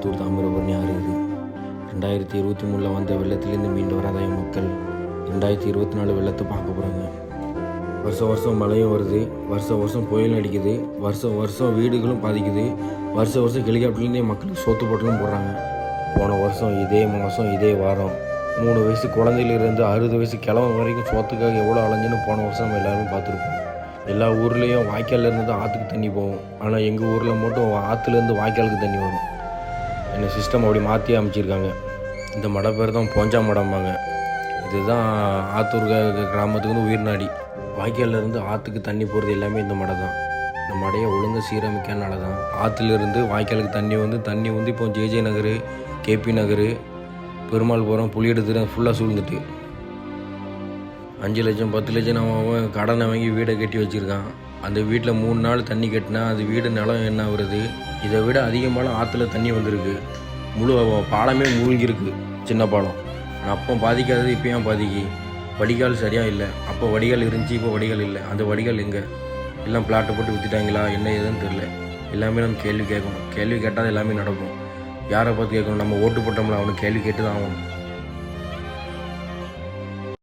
ஆத்தூர் தாமிரபரணி ஆறு இது ரெண்டாயிரத்தி இருபத்தி மூணில் வந்த வெள்ளத்திலேருந்து மீண்டு வராதாய மக்கள். ரெண்டாயிரத்தி இருபத்தி நாலு வெள்ளத்தை பார்க்க போகிறாங்க வருஷம் வருஷம் மழையும் வருது. வருஷம் வருஷம் புயலும் அடிக்குது. வருஷம் வருஷம் வீடுகளும் பாதிக்குது. வருஷம் வருஷம் ஹெலிகாப்டர்லேருந்தே மக்களுக்கு சோத்து போட்டலும் போடுறாங்க. போன வருஷம் இதே மாதம் இதே வாரம். மூணு வயசு குழந்தையிலிருந்து அறுபது வயசு கிழமை வரைக்கும் சோத்துக்காக எவ்வளோ அலைஞ்சுன்னு போன வருஷம் நம்ம எல்லாருமே பார்த்துருப்போம். எல்லா ஊர்லேயும் வாய்க்கால்லேருந்து தான் ஆற்றுக்கு தண்ணி போகும். ஆனால் எங்கள் ஊரில் மட்டும் ஆற்றுலேருந்து வாய்க்காலுக்கு தண்ணி வரும். இந்த சிஸ்டம் அப்படி மாற்றி அமைச்சிருக்காங்க. இந்த மடை பேர் தான் போஞ்சா மடம்பாங்க. இதுதான் ஆத்தூர் கிராமத்துக்கு வந்து உயிர் நாடி. வாய்க்கால்லேருந்து ஆற்றுக்கு தண்ணி போகிறது எல்லாமே இந்த மடை தான். இந்த மடையை ஒழுங்காக சீரமைக்கனால தான் ஆற்றுலேருந்து வாய்க்காலுக்கு தண்ணி வந்து தண்ணி வந்து இப்போ ஜேஜே நகர் கேபி நகர் பெருமாள்புரம் புளியெடுத்து ஃபுல்லாக சூழ்ந்துட்டு. அஞ்சு லட்சம் பத்து லட்சம் நம்ம அவன் கடனை வாங்கி வீடை கட்டி வச்சுருக்கான். அந்த வீட்டில் மூணு நாள் தண்ணி கட்டினா அது வீடு நிலம் என்ன ஆகுறது? இதை விட அதிகமான ஆற்றுல தண்ணி வந்திருக்கு. முழு பாலமே மூழ்கிருக்கு சின்ன பாலம். ஆனால் அப்போ பாதிக்காதது இப்போ ஏன் பாதிக்கு? வடிகால் சரியாக இல்லை. அப்போ வடிகால் இருந்துச்சு இப்போ வடிகால் இல்லை. அந்த வடிகால் எங்கே? எல்லாம் பிளாட்டை போட்டு விற்றுட்டாங்களா என்ன ஏதுன்னு தெரில எல்லாமே நம்ம கேள்வி கேட்கணும். கேள்வி கேட்டால் எல்லாமே நடக்கும். யாரை பார்த்து கேட்கணும்? நம்ம ஓட்டு போட்டோம்ல அவனுக்கு கேள்வி கேட்டு தான் ஆகணும்.